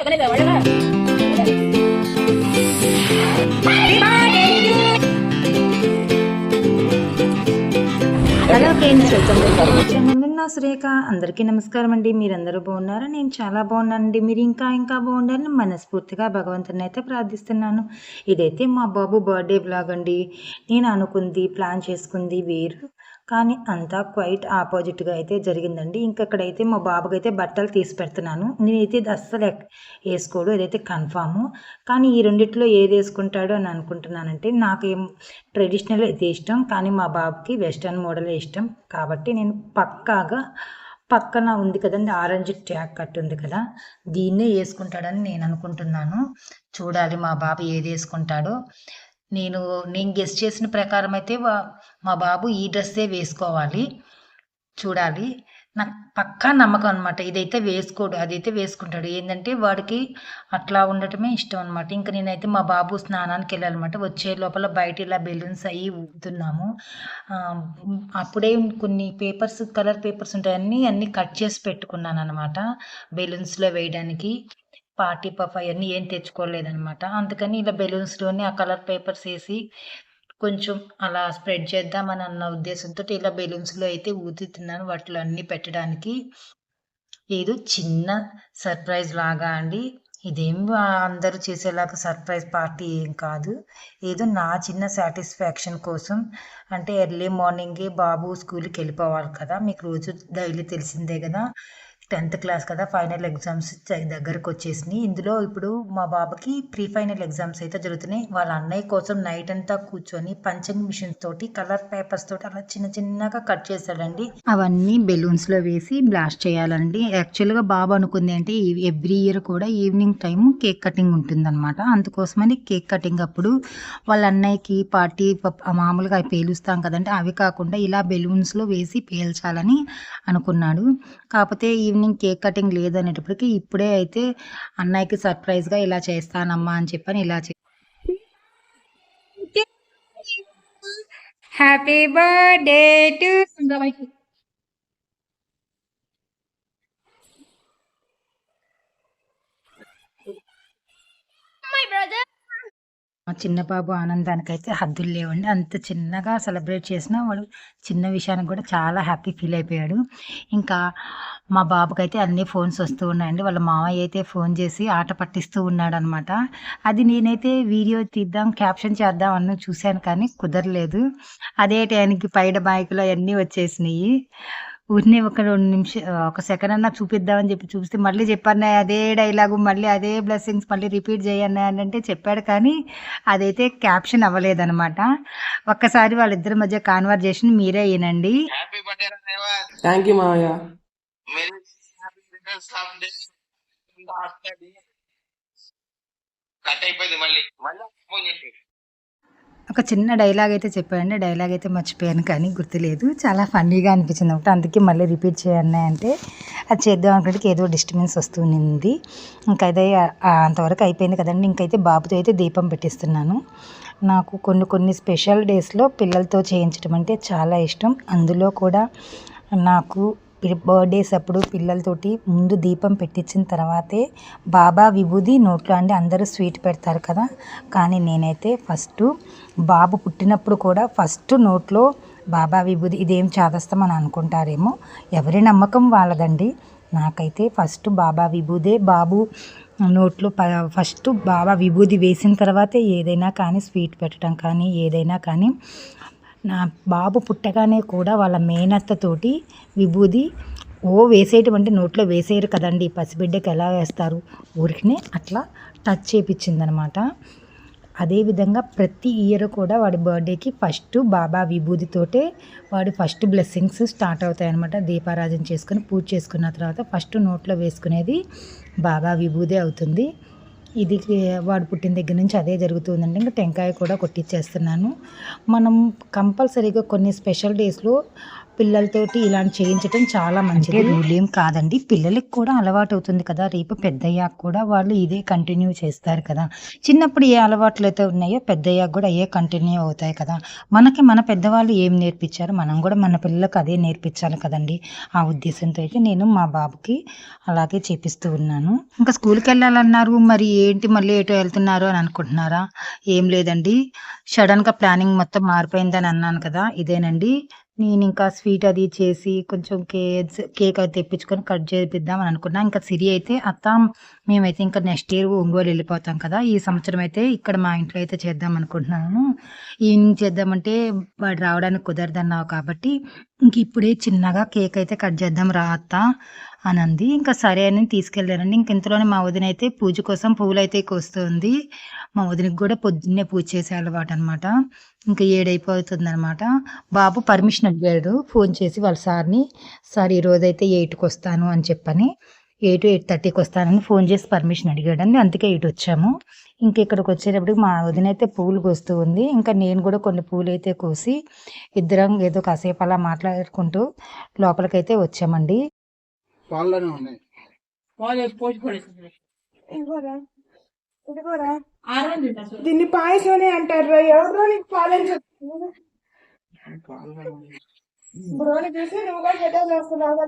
Hello friends welcome to నా సురేఖ అందరికీ నమస్కారం అండి. మీరందరూ బాగున్నారా? నేను చాలా బాగున్నానండి. మీరు ఇంకా ఇంకా బాగుండాలని మనస్ఫూర్తిగా భగవంతుని అయితే ప్రార్థిస్తున్నాను. ఇదైతే మా బాబు బర్త్డే బ్లాగ్ అండి. నేను అనుకుంది ప్లాన్ చేసుకుంది వేరు. కానీ అంతా క్వైట్ ఆపోజిట్గా అయితే జరిగిందండి. ఇంకక్కడైతే మా బాబుకి అయితే బట్టలు తీసి పెడుతున్నాను నేనైతే ఇది అస్సలు వేసుకోడు ఇదైతే కన్ఫాము. కానీ ఈ రెండిట్లో ఏది వేసుకుంటాడో అని అనుకుంటున్నానంటే నాకేం ట్రెడిషనల్ అయితే ఇష్టం కానీ మా బాబుకి వెస్ట్రన్ మోడలే ఇష్టం. కాబట్టి నేను పక్కాగా పక్కన ఉంది కదండి ఆరెంజ్ ట్యాగ్ కట్ ఉంది కదా దీన్నే వేసుకుంటాడని నేను అనుకుంటున్నాను. చూడాలి మా బాబు ఏది వేసుకుంటాడో. నేను నేను గెస్ట్ చేసిన ప్రకారం అయితే వా- మా బాబు ఈ డ్రెస్సే వేసుకోవాలి. చూడాలి. నాకు పక్కా నమ్మకం అనమాట ఇదైతే వేసుకోడు అదైతే వేసుకుంటాడు. ఏంటంటే వాడికి అట్లా ఉండటమే ఇష్టం అనమాట ఇంకా నేనైతే మా బాబు స్నానానికి వెళ్ళాలన్నమాట. వచ్చే లోపల బయట ఇలా బెలూన్స్ అవి ఊపుతున్నాము అప్పుడే కొన్ని పేపర్స్ కలర్ పేపర్స్ ఉంటాయన్నీ అన్నీ కట్ చేసి పెట్టుకున్నాను అనమాట బెలూన్స్లో వేయడానికి. పార్టీ పఫ్ అవన్నీ ఏం తెచ్చుకోలేదనమాట అందుకని ఇలా బెలూన్స్లోనే ఆ కలర్ పేపర్స్ వేసి కొంచెం అలా స్ప్రెడ్ చేద్దామని అన్న ఉద్దేశంతో ఇలా బెలూన్స్లో అయితే ఊతుతున్నాను వాటిలో అన్నీ పెట్టడానికి ఏదో చిన్న సర్ప్రైజ్ లాగా అండి. ఇదేం అందరూ చేసేలాగా సర్ప్రైజ్ పార్టీ ఏం కాదు. ఏదో నా చిన్న సాటిస్ఫాక్షన్ కోసం అంటే ఎర్లీ మార్నింగే బాబు స్కూల్కి వెళ్ళిపోవాలి కదా. మీకు రోజు డైలీ తెలిసిందే కదా. టెన్త్ క్లాస్ కదా ఫైనల్ ఎగ్జామ్స్ దగ్గరకు వచ్చేసినాయి ఇందులో ఇప్పుడు మా బాబుకి ప్రీ ఫైనల్ ఎగ్జామ్స్ అయితే జరుగుతున్నాయి. వాళ్ళ అన్నయ్య కోసం నైట్ అంతా కూర్చొని పంచింగ్ మిషన్ తోటి కలర్ పేపర్స్ తోటి అలా చిన్న చిన్నగా కట్ చేశాడండి. అవన్నీ బెలూన్స్లో వేసి బ్లాస్ట్ చేయాలండి. యాక్చువల్గా బాబు అనుకుంది అంటే ఎవ్రీ ఇయర్ కూడా ఈవినింగ్ టైం కేక్ కటింగ్ ఉంటుందన్నమాట. అందుకోసమని కేక్ కటింగ్ అప్పుడు వాళ్ళ అన్నయ్యకి పార్టీ మామూలుగా అవి పేలుస్తాం కదంటే అవి కాకుండా ఇలా బెలూన్స్లో వేసి పేల్చాలని అనుకున్నాడు. కాకపోతే ఈవినింగ్ కేక్ కటింగ్ లేదనేటప్పటికి ఇప్పుడే అయితే అన్నయ్యకి సర్ప్రైజ్గా ఇలా చేస్తానమ్మా అని చెప్పని ఇలా చే హ్యాపీ బర్త్డే టు మా చిన్న బాబు ఆనందానికి అయితే హద్దులు లేవండి. అంత చిన్నగా సెలబ్రేట్ చేసినా వాడు చిన్న విషయానికి కూడా చాలా హ్యాపీ ఫీల్ అయిపోయాడు. ఇంకా మా బాబుకి అయితే అన్ని ఫోన్స్ వస్తూ ఉన్నాయండి. వాళ్ళ మామయ్య అయితే ఫోన్ చేసి ఆట పట్టిస్తూ ఉన్నాడు అనమాట అది నేనైతే వీడియో తీద్దాం క్యాప్షన్ చేద్దాం అన్న చూశాను కానీ కుదరలేదు. అదే టైంకి పైడ బాయికులు అవన్నీ వచ్చేసినాయి. ఊరిని ఒక రెండు నిమిషం ఒక సెకండ్ అన్నా చూపిద్దామని చెప్పి చూపిస్తే మళ్ళీ చెప్పాను అదే డైలాగు మళ్ళీ అదే బ్లెస్సింగ్స్ మళ్ళీ రిపీట్ చేయన్నా అని అంటే చెప్పాడు కానీ అదైతే క్యాప్షన్ అవ్వలేదన్నమాట. ఒక్కసారి వాళ్ళిద్దరి మధ్య కాన్వర్జేషన్ మీరే వినండి. థ్యాంక్ యూ మావయ్య. Many happy returns of day cut అయిపోయింది మళ్ళీ. మళ్ళీ ఫోన్ చేసి ఒక చిన్న డైలాగ్ అయితే చెప్పాడండి. డైలాగ్ అయితే మర్చిపోయాను కానీ గుర్తులేదు. చాలా ఫన్నీగా అనిపించింది ఒకటి. అందుకే మళ్ళీ రిపీట్ చేయాలి అంటే అది చేద్దాం అనుకుంటే ఏదో డిస్టర్బెన్స్ వస్తుంది ఇంకైతే అంతవరకు అయిపోయింది కదండి. ఇంకైతే బాబుతో అయితే దీపం పెట్టిస్తున్నాను. నాకు కొన్ని కొన్ని స్పెషల్ డేస్లో పిల్లలతో చేయించడం అంటే చాలా ఇష్టం. అందులో కూడా నాకు బర్త్డేస్ అప్పుడు పిల్లలతోటి ముందు దీపం పెట్టించిన తర్వాతే బాబా విభూది నోట్లో అండి అందరూ స్వీట్ పెడతారు కదా. కానీ నేనైతే ఫస్ట్ బాబు పుట్టినప్పుడు కూడా ఫస్ట్ నోట్లో బాబా విభూది ఇదేం చాదస్తామని అనుకుంటారేమో. ఎవరి నమ్మకం వాళ్ళదండి. నాకైతే ఫస్ట్ బాబా విభూదే బాబు నోట్లో ప ఫస్ట్ బాబా విభూది వేసిన తర్వాతే ఏదైనా కానీ స్వీట్ పెట్టడం కానీ ఏదైనా కానీ నా బాబు పుట్టగానే కూడా వాళ్ళ మేనత్తతోటి విభూది ఓ వేసేటువంటి నోట్లో వేసేయరు కదండి. పసిబిడ్డకి ఎలా వేస్తారు? ఊరికినే అట్లా టచ్ చేపించిందనమాట. అదేవిధంగా ప్రతి ఇయర్ కూడా వాడి బర్త్డేకి ఫస్ట్ బాబా విభూతితోటే వాడి ఫస్ట్ బ్లెస్సింగ్స్ స్టార్ట్ అవుతాయి అనమాట దీపారాజన చేసుకుని పూజ చేసుకున్న తర్వాత ఫస్ట్ నోట్లో వేసుకునేది బాబా విభూదే అవుతుంది. ఇది వాడు పుట్టిన దగ్గర నుంచి అదే జరుగుతుందండి. ఇంకా టెంకాయ కూడా కొట్టించేస్తున్నాను మనం కంపల్సరీగా కొన్ని స్పెషల్ డేస్లో పిల్లలతోటి ఇలాంటి చేయించడం చాలా మంచిది. మూల్యం కాదండి. పిల్లలకి కూడా అలవాటు అవుతుంది కదా. రేపు పెద్దయ్యాక కూడా వాళ్ళు ఇదే కంటిన్యూ చేస్తారు కదా. చిన్నప్పుడు ఏ అలవాట్లు అయితే ఉన్నాయో పెద్దయ్యాక కూడా అయ్యే కంటిన్యూ అవుతాయి కదా. మనకి మన పెద్దవాళ్ళు ఏం నేర్పించారు? మనం కూడా మన పిల్లలకు అదే నేర్పించాలి కదండి. ఆ ఉద్దేశంతో అయితే నేను మా బాబుకి అలాగే చేపిస్తూ ఉన్నాను. ఇంకా స్కూల్కి వెళ్ళాలన్నారు. మరి ఏంటి? మళ్ళీ ఎటో వెళ్తున్నారు అని అనుకుంటున్నారా? ఏం లేదండి. సడన్గా ప్లానింగ్ మొత్తం మారిపోయిందని అన్నాను కదా. ఇదేనండి. నేను ఇంకా స్వీట్ అది చేసి కొంచెం కేక్ కేక్ అది తెప్పించుకొని కట్ చేపిద్దాం అని అనుకున్నా. ఇంకా సిరి అయితే అత్త మేమైతే ఇంకా నెక్స్ట్ ఇయర్ ఒంగోలు వెళ్ళిపోతాం కదా ఈ సంవత్సరం అయితే ఇక్కడ మా ఇంట్లో అయితే చేద్దాం అనుకుంటున్నాను. ఈవినింగ్ చేద్దామంటే వాడు రావడానికి కుదరదన్నావు కాబట్టి ఇంక ఇప్పుడే చిన్నగా కేక్ అయితే కట్ చేద్దాం రా అత్త. అని అంది ఇంకా సరే అని తీసుకెళ్ళానండి ఇంక ఇంతలోనే మా వదిన అయితే పూజ కోసం పువ్వులు అయితే కోస్తుంది. మా వదినకి కూడా పొద్దున్నే పూజ చేసే అలవాటు అనమాట ఇంకా ఏడైపోతుంది అనమాట బాబు పర్మిషన్ అడిగాడు ఫోన్ చేసి వాళ్ళ సార్ని. సార్ ఈరోజు అయితే ఎయిట్కి వస్తాను అని చెప్పని ఎయిట్ ఎయిట్ థర్టీకి వస్తానని ఫోన్ చేసి పర్మిషన్ అడిగాడండి. అందుకే ఎయిట్ వచ్చాము. ఇంకా ఇక్కడికి వచ్చేటప్పటికి మా వదిన అయితే పువ్వులు కోస్తూ ఉంది. ఇంకా నేను కూడా కొన్ని పువ్వులు అయితే కోసి ఇద్దరం ఏదో కాసేపు అలా మాట్లాడుకుంటూ లోపలికైతే వచ్చామండి. పాల్లోనే ఉన్నాయి. దీన్ని పాయసం అంటారు ఎవరో నీకు పాలని చెప్తున్నారు బ్రోని చూసి నువ్వు కూడా చేస్తున్నావు.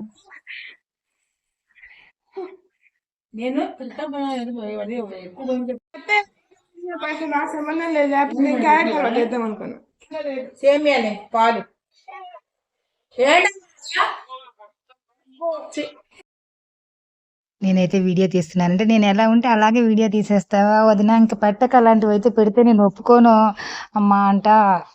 నేను ఎక్కువ అంటే ఈ పాయసం నాకు సంబంధం లేదు? లేకపోతే నేను క్యారెట్ హల్వా చేద్దాం అనుకున్నా. సేమియాలే పాలు. నేనైతే వీడియో తీస్తున్నానంటే నేను ఎలా ఉంటే అలాగే వీడియో తీసేస్తావా వదిన ఇంకా పెట్టక అలాంటివి అయితే పెడితే నేను ఒప్పుకోను. అమ్మా అంట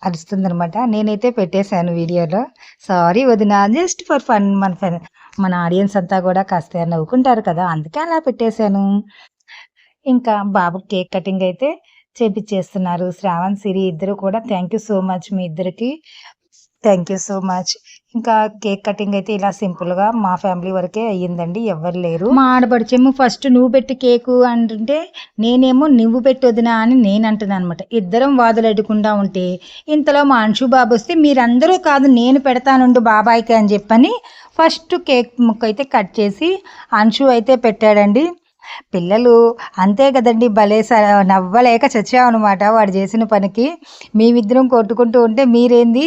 అరుస్తుంది అనమాట నేనైతే పెట్టేశాను వీడియోలో. సారీ వదిన జస్ట్ ఫర్ ఫన్ మన ఫన్ మన ఆడియన్స్ అంతా కూడా కాస్త నవ్వుకుంటారు కదా అందుకే అలా పెట్టేశాను. ఇంకా బాబు కేక్ కటింగ్ అయితే చేపించేస్తున్నారు శ్రావణ్ సిరి ఇద్దరు కూడా థ్యాంక్ యూ సో మచ్ మీ ఇద్దరికి. థ్యాంక్ యూ సో మచ్ ఇంకా కేక్ కటింగ్ అయితే ఇలా సింపుల్గా మా ఫ్యామిలీ వరకే అయ్యిందండి. ఎవరు లేరు. మా ఆడపడిచేమో ఫస్ట్ నువ్వు పెట్టి కేకు అంటుంటే నేనేమో నువ్వు పెట్టి అని నేను అంటున్నాను అనమాట ఇద్దరం వాదులెడకుండా ఉంటే ఇంతలో మా అంశు బాబు వస్తే మీరందరూ కాదు నేను పెడతానుండు బాబాయ్కి అని చెప్పని ఫస్ట్ కేక్ ముక్క అయితే కట్ చేసి అంశు అయితే పెట్టాడండి. పిల్లలు అంతే కదండి భలే స నవ్వలేక చచ్చామన్నమాట వాడు చేసిన పనికి. మేమిద్దరం కొట్టుకుంటూ ఉంటే మీరేంది?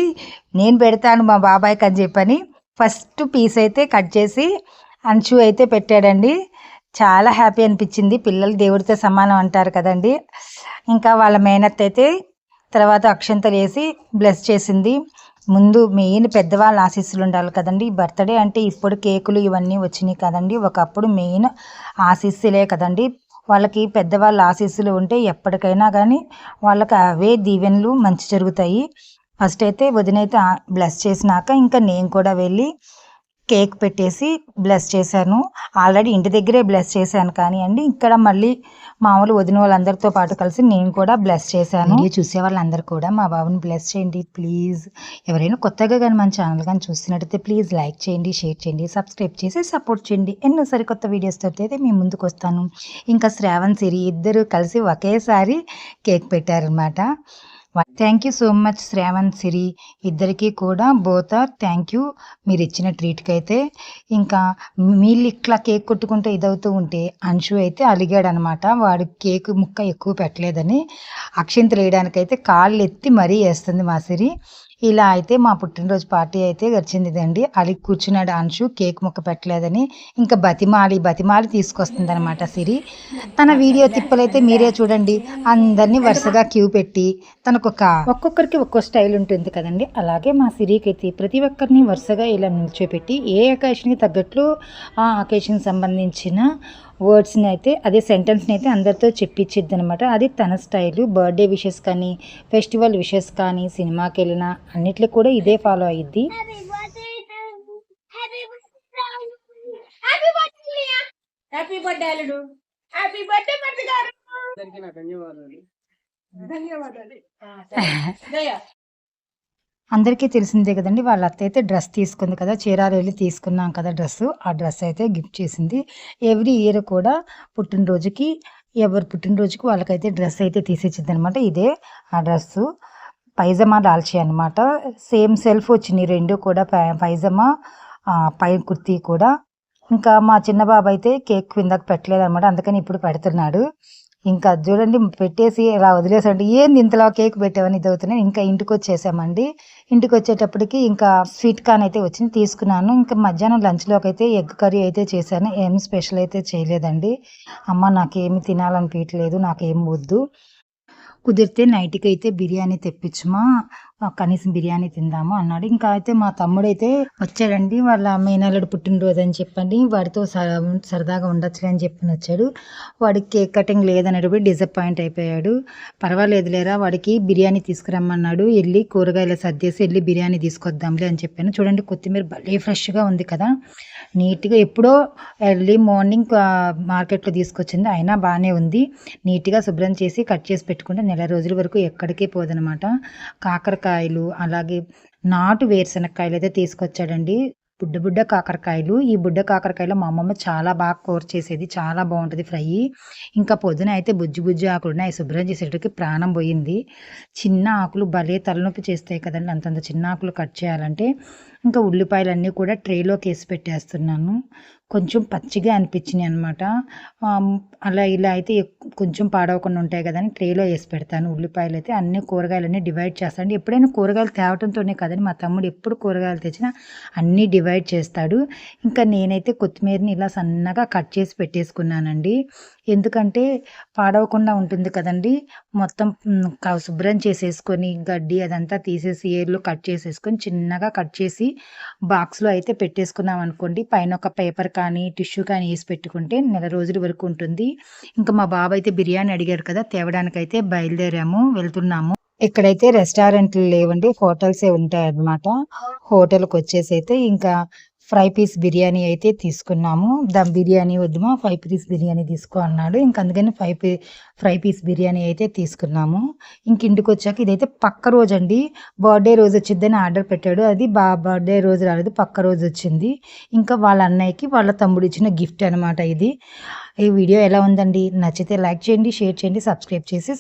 నేను పెడతాను మా బాబాయ్కి అని చెప్పని ఫస్ట్ పీస్ అయితే కట్ చేసి అంచు అయితే పెట్టాడండి. చాలా హ్యాపీ అనిపించింది. పిల్లలు దేవుడితో సమానం అంటారు కదండి. ఇంకా వాళ్ళ మేనత్ అయితే తర్వాత అక్షంతలు వేసి బ్లెస్ చేసింది. ముందు మెయిన్ పెద్దవాళ్ళ ఆశీస్సులు ఉండాలి కదండి. బర్త్డే అంటే ఇప్పుడు కేకులు ఇవన్నీ వచ్చినాయి కదండి. ఒకప్పుడు మెయిన్ ఆశీస్సులే కదండి. వాళ్ళకి పెద్దవాళ్ళ ఆశీస్సులు ఉంటే ఎప్పటికైనా కానీ వాళ్ళకి అవే దీవెనలు మంచి జరుగుతాయి. ఫస్ట్ అయితే వదినైతే బ్లెస్ చేసినాక ఇంకా నేను కూడా వెళ్ళి కేక్ పెట్టేసి బ్లెస్ చేశాను. ఆల్రెడీ ఇంటి దగ్గరే బ్లెస్ చేశాను కానీ అండి ఇక్కడ మళ్ళీ మామూలు వదిన వాళ్ళందరితో పాటు కలిసి నేను కూడా బ్లెస్ చేశాను. వీడియో చూసే వాళ్ళందరూ కూడా మా బాబుని బ్లెస్ చేయండి ప్లీజ్. ఎవరైనా కొత్తగా కానీ మన ఛానల్ కానీ చూస్తున్నట్టయితే ప్లీజ్ లైక్ చేయండి షేర్ చేయండి సబ్స్క్రైబ్ చేసి సపోర్ట్ చేయండి. ఎన్నో సరికొత్త వీడియోస్ అయితే మేము ముందుకు వస్తాను. ఇంకా శ్రావణ్ సిరి ఇద్దరు కలిసి ఒకేసారి కేక్ పెట్టారనమాట thank you so much Shravan Siri. ఇద్దరికి కూడా బోత్ ఆర్ థ్యాంక్ యూ మీరు ఇచ్చిన ట్రీట్కి అయితే ఇంకా మీళ్ళు ఇట్లా కేక్ కొట్టుకుంటూ ఇదవుతూ ఉంటే అంశు అయితే అలిగాడు అనమాట వాడు కేక్ ముక్క ఎక్కువ పెట్టలేదని అక్షింతలు వేయడానికైతే కాళ్ళు ఎత్తి మరీ వేస్తుంది మా సిరి. ఇలా అయితే మా పుట్టినరోజు పార్టీ అయితే గడిచిందిదండి. అలిగి కూర్చున్నాడు అంశు కేక్ ముక్క పెట్టలేదని. ఇంకా బతిమాలి బతిమాలి తీసుకొస్తుంది అనమాట సిరి. తన వీడియో తిప్పలైతే మీరే చూడండి. అందరినీ వరుసగా క్యూ పెట్టి తనకొక ఒక్కొక్కరికి ఒక్కో స్టైల్ ఉంటుంది కదండి. అలాగే మా సిరికి అయితే ప్రతి ఒక్కరిని వరుసగా ఇలా నిల్చోపెట్టి ఏ అకేషన్కి తగ్గట్లు ఆ అకేషన్ సంబంధించిన వర్డ్స్ని అయితే అదే సెంటెన్స్ని అయితే అందరితో చెప్పించిద్ది అనమాట అది తన స్టైలు బర్త్డే విషెస్ కానీ ఫెస్టివల్ విషెస్ కానీ సినిమాకి వెళ్ళినా అన్నిట్లో కూడా ఇదే ఫాలో అయ్యిద్ది హ్యాపీ బర్త్డే అల్లుడు. హ్యాపీ బర్త్డే మర్ది గారు. అందరికీ నా ధన్యవాదాలు. ధన్యవాదాలు. దయ అందరికీ తెలిసిందే కదండి వాళ్ళ అత్త అయితే డ్రెస్ తీసుకుంది కదా చీరాలు వెళ్ళి తీసుకున్నాం కదా డ్రెస్ ఆ డ్రెస్ అయితే గిఫ్ట్ చేసింది. ఎవ్రీ ఇయర్ కూడా పుట్టినరోజుకి ఎవరి పుట్టినరోజుకి వాళ్ళకైతే డ్రెస్ అయితే తీసిచ్చింది అనమాట ఇదే ఆ డ్రెస్సు. పైజమా డాల్చీ అనమాట సేమ్ సెల్ఫ్ వచ్చినాయి రెండు కూడా పై- పైజమా పై కుర్తీ కూడా. ఇంకా మా చిన్న బాబు అయితే కేక్ కిందకి పెట్టలేదు అనమాట అందుకని ఇప్పుడు పెడుతున్నాడు. ఇంకా చూడండి పెట్టేసి ఇలా వదిలేసండి ఏంది ఇంతలా కేక్ పెట్టామని ఇది అవుతున్నాయి ఇంకా ఇంటికి వచ్చేసామండి ఇంటికి వచ్చేటప్పటికి ఇంకా స్వీట్ కార్న్ అయితే వచ్చింది తీసుకున్నాను. ఇంకా మధ్యాహ్నం లంచ్లోకి అయితే ఎగ్ కర్రీ అయితే చేశాను. ఏం స్పెషల్ అయితే చేయలేదండి. అమ్మ నాకేమి తినాలనిపించలేదు నాకేం వద్దు. కుదిరితే నైట్కి అయితే బిర్యానీ తెప్పించమా కనీసం బిర్యానీ తిందాము అన్నాడు. ఇంకా అయితే మా తమ్ముడు అయితే వచ్చాడండి వాళ్ళ మేనల్లుడు పుట్టినరోజు అని చెప్పండి వాడితో స- సరదాగా ఉండొచ్చులే అని చెప్పి వచ్చాడు. వాడికి కేక్ కటింగ్ లేదనేటప్పుడు డిసప్పాయింట్ అయిపోయాడు. పర్వాలేదు లేరా వాడికి బిర్యానీ తీసుకురమ్మన్నాడు. వెళ్ళి కూరగాయలు సర్దేసి వెళ్ళి బిర్యానీ తీసుకొద్దాంలే అని చెప్పాను. చూడండి కొత్తిమీర భలే ఫ్రెష్గా ఉంది కదా. నీట్గా ఎప్పుడో ఎర్లీ మార్నింగ్ మార్కెట్లో తీసుకొచ్చింది. అయినా బాగానే ఉంది. నీట్గా శుభ్రం చేసి కట్ చేసి పెట్టుకుంటే నెల రోజుల వరకు ఎక్కడికే పోదనమాట. కాకరకాయలు అలాగే నాటు వేరుశనక్కాయలు అయితే తీసుకొచ్చాడండి. బుడ్డ బుడ్డ కాకరకాయలు. ఈ బుడ్డ కాకరకాయలు మా అమ్మమ్మ చాలా బాగా కూర చేసేది. చాలా బాగుంటుంది ఫ్రై. ఇంకా పొద్దున అయితే బుజ్జి బుజ్జి ఆకులు ఉన్నాయి. అవి శుభ్రం చేసేటకి ప్రాణం పోయింది. చిన్న ఆకులు భలే తలనొప్పి చేస్తాయి కదండి. అంతంత చిన్న ఆకులు కట్ చేయాలంటే. ఇంకా ఉల్లిపాయలన్నీ కూడా ట్రేలోకి వేసి పెట్టేస్తున్నాను. కొంచెం పచ్చిగా అనిపించినాయి అనమాట అలా ఇలా అయితే కొంచెం పాడవకుండా ఉంటాయి కదని ట్రేలో వేసి పెడతాను. ఉల్లిపాయలు అయితే అన్ని కూరగాయలన్నీ డివైడ్ చేస్తాను ఎప్పుడైనా కూరగాయలు తేవటంతోనే కదండి. మా తమ్ముడు ఎప్పుడు కూరగాయలు తెచ్చినా అన్నీ డివైడ్ చేస్తాడు. ఇంకా నేనైతే కొత్తిమీరని ఇలా సన్నగా కట్ చేసి పెట్టేసుకున్నానండి. ఎందుకంటే పాడవకుండా ఉంటుంది కదండి. మొత్తం శుభ్రం చేసేసుకొని గడ్డి అదంతా తీసేసి ఏర్లు కట్ చేసేసుకొని చిన్నగా కట్ చేసి బాక్స్లో అయితే పెట్టేసుకున్నాం అనుకోండి. పైన ఒక పేపర్ కానీ టిష్యూ కానీ వేసి పెట్టుకుంటే నెల రోజుల వరకు ఉంటుంది. ఇంకా మా బాబు అయితే బిర్యానీ అడిగారు కదా తేవడానికైతే బయలుదేరాము వెళ్తున్నాము. ఇక్కడైతే రెస్టారెంట్లు లేవండి హోటల్సే ఉంటాయి అన్నమాట హోటల్కి వచ్చేసి అయితే ఇంకా ఫ్రై పీస్ బిర్యానీ అయితే తీసుకున్నాము. దమ్ బిర్యానీ వద్దుమా? ఫైవ్ పీస్ బిర్యానీ తీసుకో అన్నాడు. ఇంక అందుకని ఫైవ్ పీ ఫ్రై పీస్ బిర్యానీ అయితే తీసుకున్నాము. ఇంక ఇంటికి వచ్చాక ఇదైతే పక్క రోజు అండి బర్త్డే రోజు వచ్చిద్దని ఆర్డర్ పెట్టాడు. అది బా బర్త్డే రోజు రాలేదు. పక్క రోజు వచ్చింది. ఇంకా వాళ్ళ అన్నయ్యకి వాళ్ళ తమ్ముడు ఇచ్చిన గిఫ్ట్ అనమాట ఇది. ఈ వీడియో ఎలా ఉందండి? నచ్చితే లైక్ చేయండి షేర్ చేయండి సబ్స్క్రైబ్ చేసి